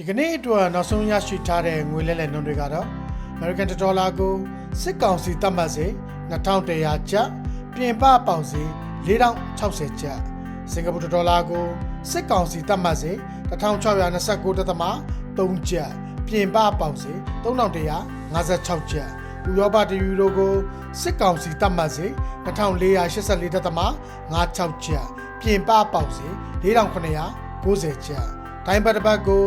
ဒီကနေ့အတွက်နောက်ဆုံးရရှိထားတဲ့ငွေလဲလှယ်နှုန်းတွေကတော့ American Dollar ကိုစစ်ကောင်စီတတ်မှတ်စေ2100ကျပ်ပြင်ပပေါင်စီ4060ကျပ်စင်ကာပူဒေါ်လာကိုစစ်ကောင်စီတတ်မှတ်စေ1629.3ကျပ်ပြင်ပပေါင်စီ3156ကျပ်ဥရောပတယူရိုကိုစစ်ကောင်စီတတ်မှတ်စေ2484.56ကျပ်ပြင်ပပေါင်စီ4990ကျပ် ဒိုင်းဘတ်တစ်ပတ်ကို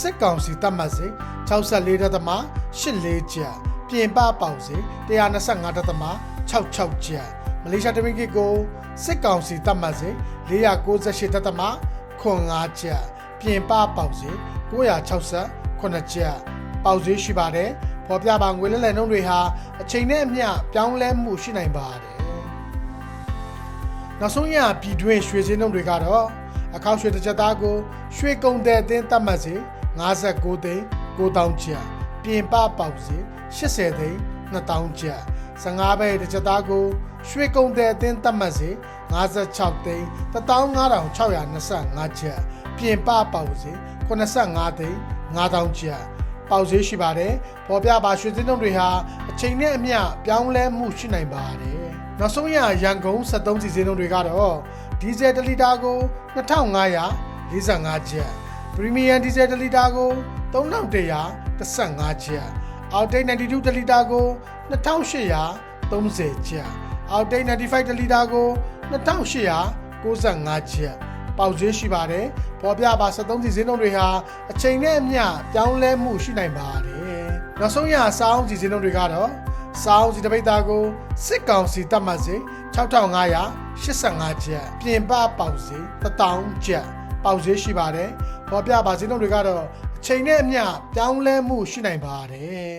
စစ်ကောင်စီတတ်မှတ်စေ64.84ကျပ်ပြင်ပပေါင်စီ125.66ကျပ်မလေးရှားတမင်ကစ်ကိုစစ်ကောင်စီတတ်မှတ်စေ498.85ကျပ်ပြင်ပပေါင်စီ968ကျပ်ပေါက်ဈေးရှိပါတယ်ဖော်ပြပါငွေလဲလှယ်နှုန်းတွေဟာအချိန်နဲ့အမျှပြောင်းလဲမှုရှိနိုင်ပါတယ်နောက်ဆုံးရပြည်တွင်းရွှေစင်းနှုန်းတွေကတော့ အခောက်ရွှေတစ်ချက်သားကိုရွှေကုံတဲ့အသင်းတတ်မှတ်စေ59သိန်း9000ကျပ်ပြင်ပပေါက်စေ80သိန်း2000ကျပ်15ဘဲတစ်ချက်သားကိုရွှေကုံတဲ့အသင်းတတ်မှတ်စေ56သိန်း15625ကျပ်ပြင်ပပေါက်စေ85သိန်း9000ကျပ်ပေါက်ဈေးရှိပါတယ်။ပေါ်ပြပါရွှေစင်းတုံးတွေဟာအချိန်နဲ့အမျှပြောင်းလဲမှုရှိနိုင်ပါတယ်။နောက်ဆုံးရရန်ကုန်73စီစင်းတုံးတွေကတော့ ဒီဇယ်1လီတာကို2545ကျပ်ပရီမီယံဒီဇယ်1လီတာကို3115ကျပ်အောက်တိတ်92တလီတာကို2830ကျပ်အောက်တိတ်95တလီတာကို2895ကျပ်ပေါက်ဈေးရှိပါတယ်ပေါ်ပြပါ73စီစင်းတုံးတွေဟာအချိန်နဲ့အမျှပြောင်းလဲမှုရှိနိုင်ပါတယ်နောက်ဆုံးရစောင်းစီစင်းတုံးတွေကတော့ စောင်းစီတပိတ်သားကိုစစ်ကောင်စီတတ်မှတ်စေ6585ကျပ်ပြင်ပပေါက်စေ1000ကျပ်ပေါက်ဈေးရှိပါတယ်ပေါ်ပြပါစင်းတုံးတွေကတော့အချိန်နဲ့အမျှပြောင်းလဲမှုရှိနိုင်ပါတယ်